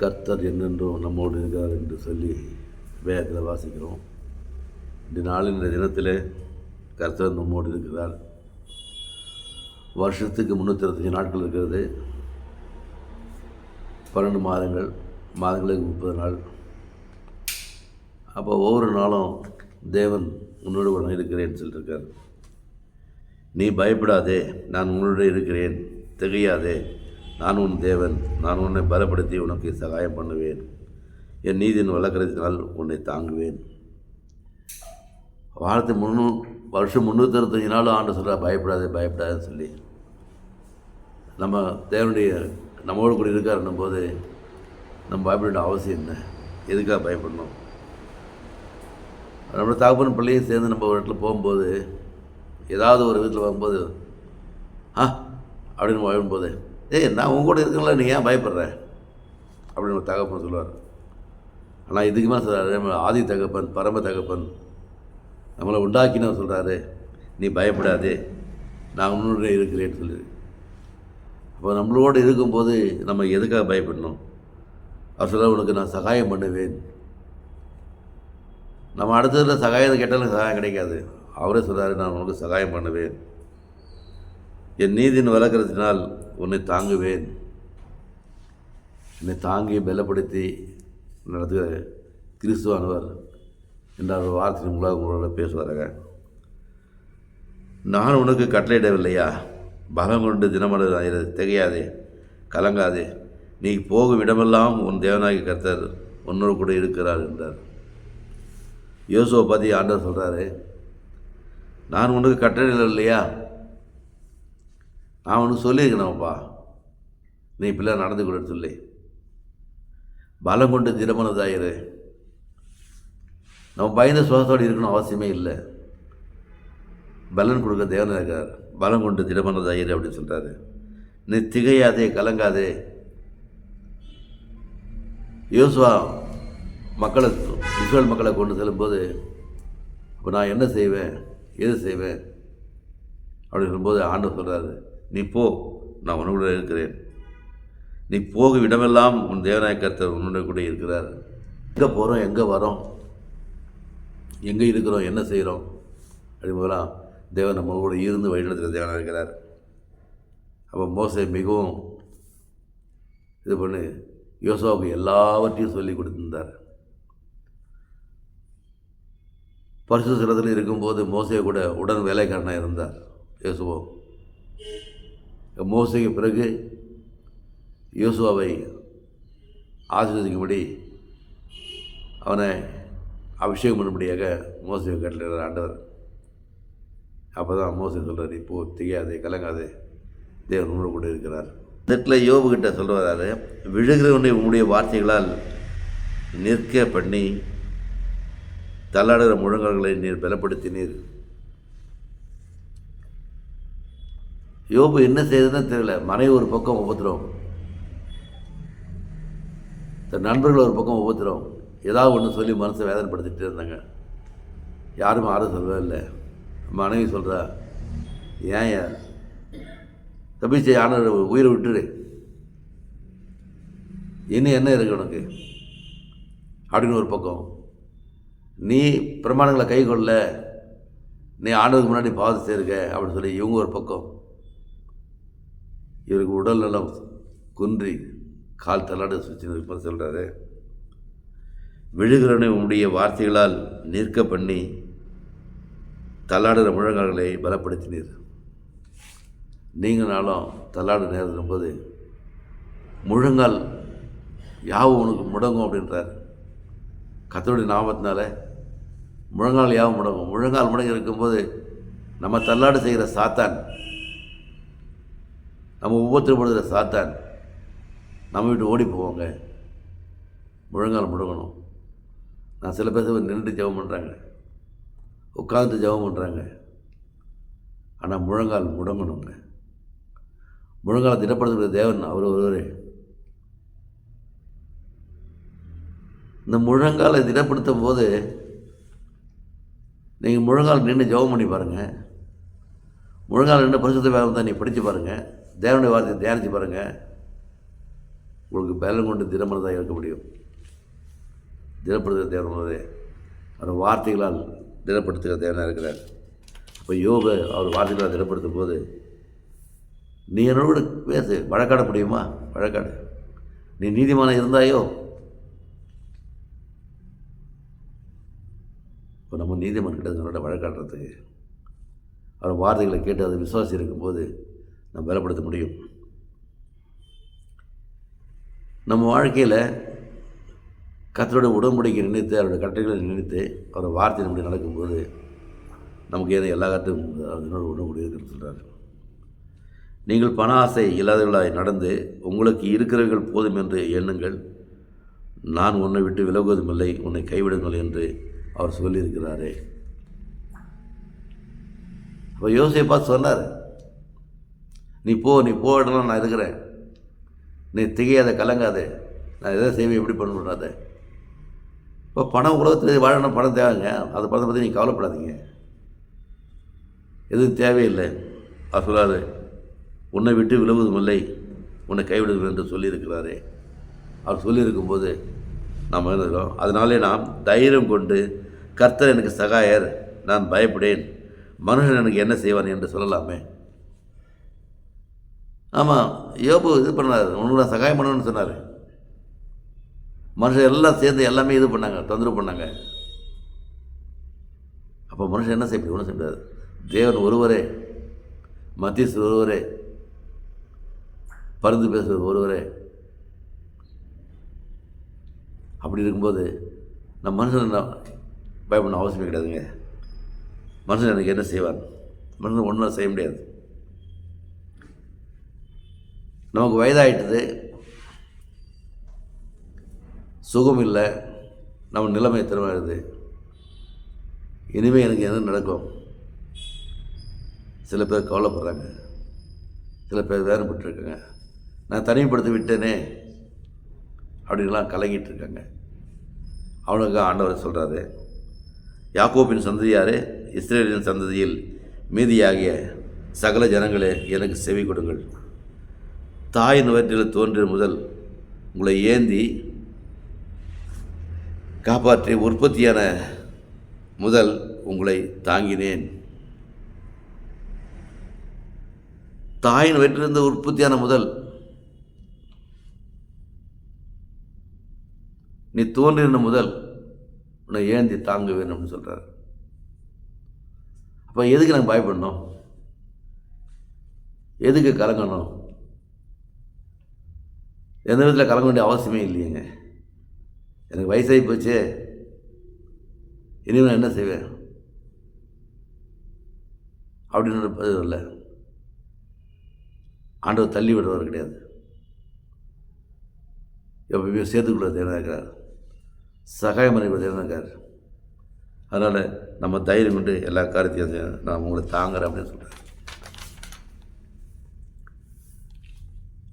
கர்த்தர் என்னென்றும் நம்மோடு இருக்கிறார் என்று சொல்லி வேதத்தில் வாசிக்கிறோம். இந்த நாளின் இந்த தினத்தில் கர்த்தர் நம்மோடு இருக்கிறார். வருஷத்துக்கு முந்நூற்றி நாட்கள் இருக்கிறது. பன்னெண்டு மாதங்கள் மாதங்களுக்கு முப்பது நாள். அப்போ ஒவ்வொரு நாளும் தேவன் உன்னோடு கூட இருக்கிறேன்னு சொல்லியிருக்கார் நீ பயப்படாதே நான் உன்னோட இருக்கிறேன் திகையாதே. நான் உன் தேவன் நான் உன்னை பலப்படுத்தி உனக்கு சகாயம் பண்ணுவேன். என் நீதியின் வழக்கறினால் உன்னை தாங்குவேன். வாரத்து முன்னூ வருஷம் முந்நூற்றி நாள் நாளும் ஆண்டு சொல்கிறா பயப்படாதே பயப்படாதேன்னு சொல்லி. நம்ம தேவனுடைய நம்மோடு கூட இருக்காருன்னும் போது நம்ம பயப்பட அவசியம் என்ன? எதுக்காக பயப்படணும்? நம்மளோட தகப்பன் பிள்ளையும் சேர்ந்து நம்ம ஒரு இடத்துல போகும்போது ஏதாவது ஒரு வீட்டில் வரும்போது ஆ? அப்படின்னு வரும்போது ஏய் நான் உங்க கூட நீ ஏன் பயப்படுற? அப்படின்னு நம்ம தகப்பன் சொல்லுவார். ஆனால் இதுக்கு மேலே சொல்கிறாரு ஆதி தகப்பன் பரம தகப்பன் நம்மளை உண்டாக்கினவர் சொல்கிறாரு நீ பயப்படாதே நான் உன்னுடைய இருக்கிறேன்னு சொல்லி அப்போ நம்மளோடு இருக்கும்போது நம்ம எதுக்காக பயப்படணும்? அவர் சொல்ல உனக்கு நான் சகாயம் பண்ணுவேன். நம்ம அடுத்ததில் சகாயத்தை கேட்டாலும் சகாயம் கிடைக்காது. அவரே சொல்கிறாரு நான் உனக்கு சகாயம் பண்ணுவேன். என் நீதியின் விளக்கிறதுனால் உன்னை தாங்குவேன். என்னை தாங்கி பலப்படுத்தி நடத்துகிற கிறிஸ்துவானவர் என்ற ஒரு வார்த்தையின் மூலம் உங்களோட பேசுவாருங்க நான் உனக்கு கட்டளையிடவில்லையா? பலம் கொண்டு தினமலர் திகையாதே கலங்காதே. நீ போகும் இடமெல்லாம் உன் தேவனாகி கர்த்தர் உன்னோடு கூட இருக்கிறார் என்றார். யோசுவை பற்றி ஆண்டவர் சொல்கிறாரு நான் உனக்கு கட்டளையிடல் இல்லையா நான் உனக்கு சொல்லியிருக்கணும்ப்பா நீ இப்படிலாம் நடந்து கூட சொல்லி. பலம் கொண்டு திடமனதாயிரு. நம்ம பயந்த சுகத்தோடு இருக்கணும் அவசியமே இல்லை. பலன் கொடுக்க தேவன் இருக்கார் பலம் கொண்டு திடமனதாயிரு அப்படின்னு சொல்கிறாரு நீ திகையாதே கலங்காதே. யோசுவா மக்களை இஸ்ரேல் மக்களை கொண்டு செல்லும்போது இப்போ நான் என்ன செய்வேன்? எது செய்வேன்? அப்படின்னு சொல்லும்போது ஆண்டவர் சொல்கிறாரு நீ போ நான் உன்னோட இருக்கிறேன். நீ போகும் இடமெல்லாம் உன் தேவநாய கர்த்தர் உன்னோட கூட இருக்கிறார். எங்கே போகிறோம் எங்கே வரோம்? எங்கே இருக்கிறோம் என்ன செய்கிறோம் அப்படிம்போதெல்லாம் தேவன் நம்ம கூட இருந்து வழிநடத்துகிற தேவனாக இருக்கிறார். அப்போ மோசை மிகவும் இது பண்ணி யோசாவுக்கு எல்லாவற்றையும் சொல்லி கொடுத்திருந்தார். பரிசு சிலத்தில் இருக்கும்போது மோசையை கூட உடன் வேலைக்காரனாக இருந்தார் யோசுவோம் மோசைக்கு பிறகு யோசுவாவை ஆசீர்வதிக்கும்படி அவனை அபிஷேகம் பண்ணும்படியாக மோசையை கட்டளையிடுற ஆண்டவர். அப்போ தான் மோசை சொல்கிறார் இப்போது திகையாதே கலங்காதே தேவன் உங்களோடு கூட இருக்கிறார். நெட்டில் யோபு கிட்ட சொல்கிறாரு விழுகிறவனை உன்னுடைய வார்த்தைகளால் நிற்க பண்ணி தள்ளாடுகிற முழங்கல்களை நீர் பலப்படுத்தினீர். யோபு என்ன செய்யுதுன்னு தெரியல. மனைவி ஒரு பக்கம் உபத்திரம். தன் நண்பர்கள் ஒரு பக்கம் உபத்திரம். ஏதாவது ஒன்று சொல்லி மனசை வேதனைப்படுத்திகிட்டே இருந்தாங்க. யாரும் யாரும் சொல்லவே இல்லை. மனைவி சொல்கிறா ஏன் ஏன் தப்பிச்ச ஆனர் உயிரை விட்டுரு இன்னும் என்ன இருக்கு உனக்கு? அப்படின்னு ஒரு பக்கம். நீ பிரமாணங்களை கை கொள்ள நீ ஆண்டவருக்கு முன்னாடி பாவத்தை செய்யிருக்க அப்படின்னு சொல்லி இவங்க ஒரு பக்கம். இவருக்கு உடல் நலம் குன்றி கால் தள்ளாட சுற்றி சொல்கிறாரு விழுகிறனை உம்முடைய வார்த்தைகளால் நிற்க பண்ணி தள்ளாடுற முழங்கால்களை பலப்படுத்தினீர். நீங்கள் நாளும் தள்ளாட நேரம் போது முழங்கால் யாவும் உனக்கு முடங்கும் அப்படின்றார். கத்தோடைய நாமத்தினால முழங்கால் யாவும் முடங்கும். முழங்கால் முடங்கி இருக்கும்போது நம்ம தள்ளாடு செய்கிற சாத்தான் நம்ம உபத்திரப்படுகிற சாத்தான். நம்ம வீட்டு ஓடி போவாங்க. முழங்கால் முழுகணும். நான் சில பேர் நின்று ஜெபம் பண்ணுறாங்க உட்காந்து ஜெபம் பண்ணுறாங்க ஆனால் முழங்கால் முடங்கணுங்க முழங்கால திடப்படுத்துகிற தேவன் அவர் ஒருவரே. இந்த முழங்காலை திடப்படுத்தும் போது நீங்கள் முழங்கால் நின்று ஜெபம் பண்ணி பாருங்கள் முழங்கால் நின்று பரிசுத்த வேகம் தான் நீ படித்து பாருங்கள் தேவனுடைய வார்த்தையை தியானித்து பாருங்கள் உங்களுக்கு பலன் கொண்டு தினமனதாக இருக்க முடியும். தினப்படுத்துகிற தேவனே அவர் வார்த்தைகளால் தினப்படுத்துகிற தேவனாக இருக்கிறார். அப்போ யோக அவர் வார்த்தைகளால் தினப்படுத்தும் போது நீ என்னோட பேசு. வழக்காட முடியுமா? வழக்காடு. நீ நீதிமான இருந்தாயோ? இப்போ நம்ம நீதிமன்றம் கிட்ட வழக்காடுறதுக்கு. அவர் வார்த்தைகளை கேட்டு அதை விசுவாசி இருக்கும்போது நம்ம பலப்படுத்த முடியும். நம்ம வாழ்க்கையில் கத்தரோட உடம்புடைக்கு நினைத்து அவரோட கட்டைகளை நினைத்து அவர் வார்த்தை நம்முடைய நடக்கும்போது நமக்கு ஏதோ எல்லா கட்டும் அதனோட உடம்புடைய இருக்குன்னு சொல்கிறார் நீங்கள் பண ஆசை இல்லாதவர்களாய் நடந்து உங்களுக்கு இருக்கிறவர்கள் போதும் என்று எண்ணுங்கள். நான் உன்னை விட்டு விலகுவதும் இல்லை உன்னை கைவிடுங்கள் என்று அவர் சொல்லியிருக்கிறாரே. அப்போ யோசியை பார்த்து சொன்னார் நீ போ நீ போடலாம் நான் இருக்கிறேன் நீ திகையாத கலங்காது. நான் எதை செய்வேன் எப்படி அதை. இப்போ பணம் உலகத்தில் வாழணும் பணம் தேவைங்க. அது பணத்தை பற்றி நீங்கள் கவலைப்படாதீங்க. எதுவும் தேவையில்லை. அவர் சொல்லாரு உன்னை விட்டு விழுவதும் இல்லை உன்னை கைவிடுவது என்று சொல்லியிருக்கிறாரே. அவர் சொல்லியிருக்கும்போது நாம் இருந்துக்கிறோம் அதனாலே நாம் தைரியம் கொண்டு கர்த்தர் எனக்கு சகாயர் நான் பயப்படேன். மனுஷன் எனக்கு என்ன செய்வான்? என்று சொல்லலாமே. ஆமாம் யோபு இது பண்ணார். உனக்கு நான் சகாயம் பண்ணணும்னு சொன்னார். மனுஷன் எல்லாம் சேர்ந்து எல்லாமே இது பண்ணாங்க தொந்தரவு பண்ணாங்க. அப்போ மனுஷன் என்ன செய்ய முடியும்? ஒன்றும் செய்ய முடியாது. தேவன் ஒருவரே மத்தியஸ்தர் ஒருவரே பருந்து பேசுவது ஒருவரே. அப்படி இருக்கும்போது நம்ம மனுஷன் பயப்படணும் அவசியமே கிடையாதுங்க. மனுஷன் எனக்கு என்ன செய்வான்? மனுஷன் ஒன்றும் செய்ய முடியாது. நமக்கு வயதாயிட்டது. சுகம் இல்லை நம்ம நிலைமை திரும்புது இனிமேல் எனக்கு என்ன நடக்கும்? சில பேர் கவலைப்படுறாங்க. சில பேர் வேறுபட்டுருக்காங்க நான் தனிமைப்படுத்தி விட்டேனே அப்படின்லாம் கலங்கிட்டு இருக்காங்க அவனுக்கு ஆண்டவர் சொல்கிறாரு யாக்கோப்பின் சந்ததியாரே இஸ்ரேலின் சந்ததியில் மீதியாகிய சகல ஜனங்களே எனக்கு செவி கொடுங்கள். தாயின் வயிற்றில் தோன்றிய முதல் உங்களை ஏந்தி காப்பாற்றி உற்பத்தியான முதல் உங்களை தாங்கினேன். தாயின் வயிற்றிலிருந்து உற்பத்தியான முதல் நீ தோன்றின முதல் உன்னை ஏந்தி தாங்க அப்படின்னு சொல்கிறார் அப்போ எதுக்கு நாங்கள் பயப்படணும்? எதுக்கு கலங்கணும்? எந்த விதத்தில் கலக்க வேண்டிய அவசியமே இல்லையேங்க. எனக்கு வயசாகி போச்சு. இனிமேல் நான் என்ன செய்வேன்? அப்படின்னு பதில் இல்லை ஆண்டவர் தள்ளி விடுறவர் கிடையாது. எப்பவுமே சேர்த்துக்கொள்ள தேவையாக இருக்கிறார் சகாயம் பண்ணிவிட தேவையாக இருக்கார் அதனால் நம்ம தைரியம் கொண்டு எல்லா காரியத்தையும் நான் உங்களை தாங்குறேன் அப்படின்னு சொல்கிறேன்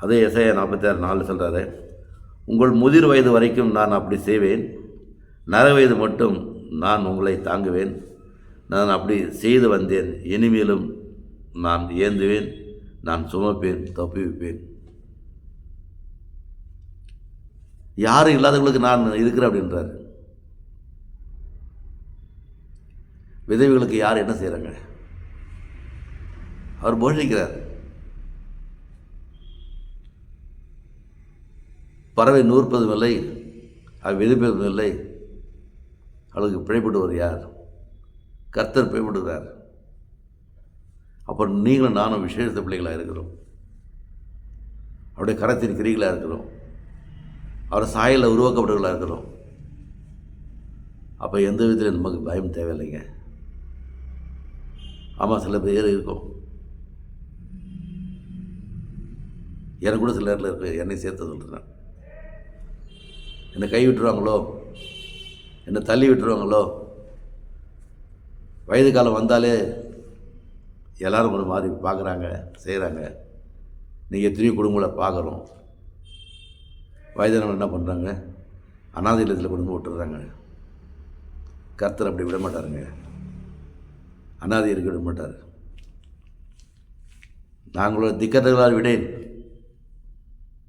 அதே எஸ்ஐயா நாற்பத்தாறு நாலு சொல்கிறாரு உங்கள் முதிர் வயது வரைக்கும் நான் அப்படி செய்வேன். நர வயது மட்டும் நான் உங்களை தாங்குவேன். நான் அப்படி செய்து வந்தேன். இனிமேலும் நான் ஏந்துவேன். நான் சுமப்பேன் தப்புவிப்பேன். யாரும் இல்லாதவங்களுக்கு நான் இருக்கிறேன் அப்படின்றார். விதவிகளுக்கு யார் என்ன செய்கிறாங்க அவர் போஷிக்கிறார். பறவை நூற்பதும் இல்லை அது வெளிப்பதும் இல்லை. அவளுக்கு பிழைப்படுவர் யார்? கர்த்தர் பிழைப்படுகிறார் அப்புறம் நீங்களும் நானும் விசேஷத்த பிள்ளைகளாக இருக்கிறோம். அவருடைய கரத்தின் கிரிகளாக இருக்கிறோம். அவர் சாயலில் உருவாக்கப்பட்டவர்களாக இருக்கிறோம். அப்போ எந்த விதத்தில் நமக்கு பயம் தேவையில்லைங்க. ஆமாம் சில பேர் இருக்கும். எனக்கு கூட சில நேரத்தில் இருக்கு என்னை சேர்த்து சொல்கிறேன் என்னை கை விட்டுருவாங்களோ? என்னை தள்ளி விட்டுருவாங்களோ? வயது காலம் வந்தாலே எல்லோரும் ஒரு மாதிரி பார்க்குறாங்க செய்கிறாங்க. நீங்கள் எத்தனையோ குடும்பங்களை பார்க்குறோம். வயதானவங்க என்ன பண்ணுறாங்க? அனாதை இல்லத்தில் கொண்டு வந்து விட்டுறாங்க கர்த்தர் அப்படி விட மாட்டாருங்க. அனாதை இருக்க விட மாட்டார். நாங்களோட திக்கத்தர்களால் விடேன்.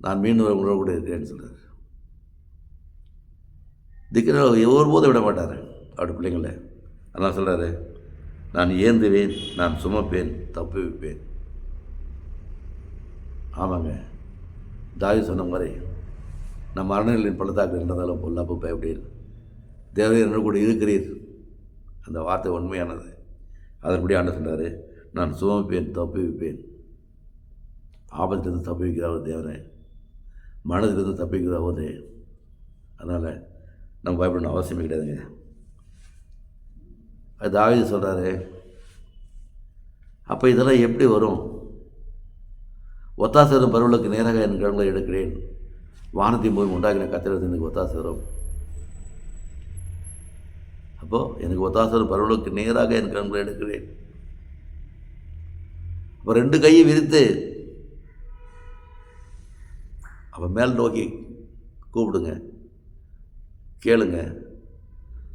நான் மீண்டும் உங்களோட கூட இருக்கிறேன்னு சொல்கிறார் திக்கிற ஒருபோதும் விட மாட்டார் அப்படி பிள்ளைங்கள. அதான் சொல்கிறாரு நான் ஏந்துவேன் நான் சுமப்பேன் தப்பு வைப்பேன் ஆமாங்க. தாவி சொன்ன மாதிரி நம்ம அரணர்களின் பள்ளத்தாக்கு இருந்ததாலும் பொல்லாப்பு பயப்படீர் தேவரீர் என்ன கூட இருக்கிறீர். அந்த வார்த்தை உண்மையானது. அதன்படி ஆண்டு சொன்னார் நான் சுமப்பேன் தப்பி வைப்பேன் ஆபத்திலிருந்து தப்பி வைக்கிறார் தேவனே. மனதிலிருந்து தப்பிக்கிறார் அவரே. அதனால் நம்ம பயப்படணும் அவசியமே கிடையாதுங்க. அது தாவீது சொல்கிறாரு அப்போ இதெல்லாம் எப்படி வரும்? ஒத்தாசை வரும் பருவலுக்கு நேராக என் கடன்களை எடுக்கிறேன். வானத்தையும் போய் உண்டாக்கின கத்திரத்து எனக்கு ஒத்தாசை வரும் அப்போது எனக்கு ஒத்தாசை வரும் பருவலுக்கு நேராக என் கடன்களை எடுக்கிறேன். அப்போ ரெண்டு கையை விரித்து அப்போ மேல் நோக்கி கூப்பிடுங்க. கேளுங்க.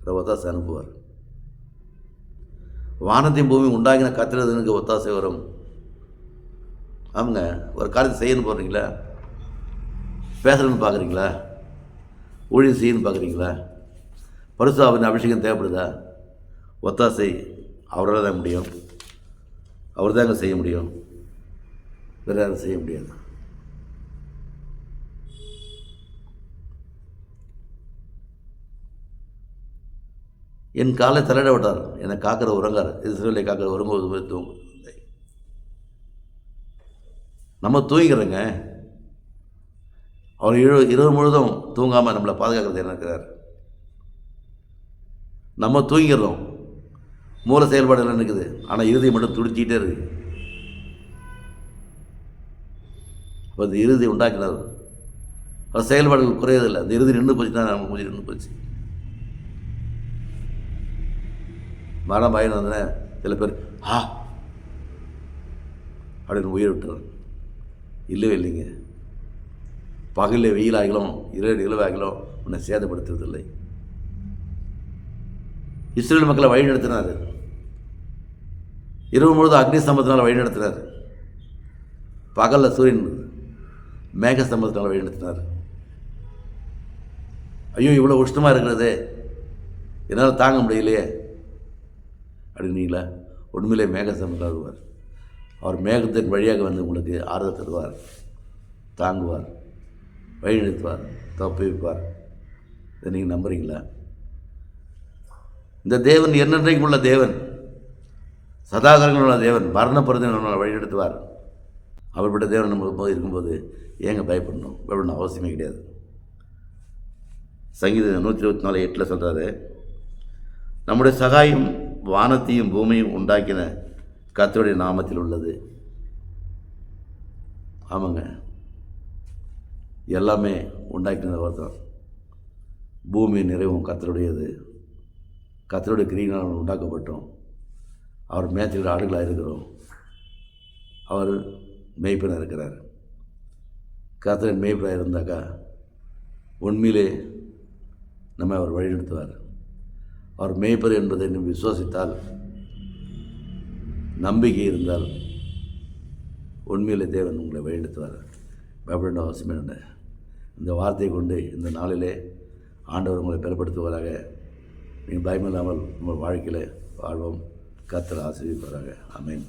ஒத்தாசை அனுப்புவார். வானத்தையும் பூமி உண்டாகின எனக்கு ஒத்தாசை வரும். ஆமாங்க ஒரு காரியத்தை செய்யணும்னு போடுறீங்களா பேசணும்னு பார்க்குறீங்களா? ஊழியம் செய்யணும்னு பார்க்குறீங்களா? பரிசுத்தாவின் அபிஷேகம் தேவைப்படுதா? ஒத்தாசை அவரால் தான் முடியும். அவர் தாங்க செய்ய முடியும். வேறு யாரும் செய்ய முடியாது. என் காலை தலையிட விட்டார். என்னை காக்கிற உறங்கார். இஸ்ரேலை காக்கிற உறங்குவது போய் தூங்கும் நம்ம தூங்கிக்கிறோங்க. அவர் இரு இரவு முழுதும் தூங்காமல் நம்மளை பாதுகாக்கிறது என்ன இருக்கிறார்? நம்ம தூங்கிடுறோம் மூல செயல்பாடு எல்லாம் ஆனால் இறுதி மட்டும் துடிச்சிக்கிட்டே இருக்கு. அப்போ இந்த இறுதி உண்டாக்கினார். அவர் செயல்பாடுகள் குறையதில்லை அந்த இறுதி நின்று போச்சுன்னா நம்ம மூஞ்சி நின்று போச்சு. மரணம் பயன் வந்தன சில பேர் ஆ. அப்படின்னு உயிர் விட்டுறேன் இல்லவே இல்லைங்க. பகலில் வெயிலாகிலும் இரவு இலவாகிலும் உன்னை சேதப்படுத்துவதில்லை இஸ்ரேல் மக்களை வழிநடத்தினார் இரவு முழுதும் அக்னி ஸ்தம்பத்தினால் வழிநடத்தினார் பகலில் சூரியன் மேக ஸ்தம்பத்தினால் வழிநடத்தினார் ஐயோ இவ்வளோ உஷ்ணமாக இருக்கிறது. என்னால் தாங்க முடியலையே. அப்படின்னீங்களா? உண்மையிலே மேக வருவார் அவர் மேகத்தின் வழியாக வந்து உங்களுக்கு ஆறுதல் தருவார் தாங்குவார் வழிநடத்துவார் தப்புவிப்பார். இதை நீங்கள் நம்புகிறீங்களா இந்த தேவன் என்னென்றைக்கும் உள்ள தேவன். சதாகாரங்களுள்ள தேவன். மரணப்பிறந்த நம்மளை வழிநடத்துவார். அவர்பட்ட தேவன் நம்ம போது இருக்கும்போது ஏங்க பயப்படணும்? பயப்படணும் அவசியமே கிடையாது. சங்கீதம் நூற்றி இருபத்தி நாலு எட்டில் சொல்கிறாரு நம்முடைய சகாயம் வானத்தையும் பூமியும் உண்டாக்கின கத்தருடைய நாமத்தில் உள்ளது ஆமாங்க. எல்லாமே உண்டாக்கினவர் தான் பூமி நிறைவும் கத்தருடையது கத்தருடைய கிரீனால் உண்டாக்கப்பட்டோம். அவர் மேய்ச்சல் ஆடுகளாக இருக்கிறோம். அவர் மேய்ப்பனாக இருக்கிறார். கத்தரின் மேய்ப்பனாக இருந்தாக்கா உண்மையிலே நம்ம அவர் வழிநடத்துவார். அவர் மேய்ப்பர் என்பதை நீ விசுவாசித்தால் நம்பிக்கை இருந்தால் உண்மையிலே தேவன் உங்களை வழிநடத்துவார். பயப்பட அவசியம் என்ன? இந்த வார்த்தையை கொண்டு இந்த நாளிலே ஆண்டவர் உங்களை பெறப்படுத்துவதாக நீங்கள் பயமில்லாமல் உங்கள் வாழ்க்கையில் வாழ்வோம். கத்தர் ஆசிரியப்பாராக அமேன்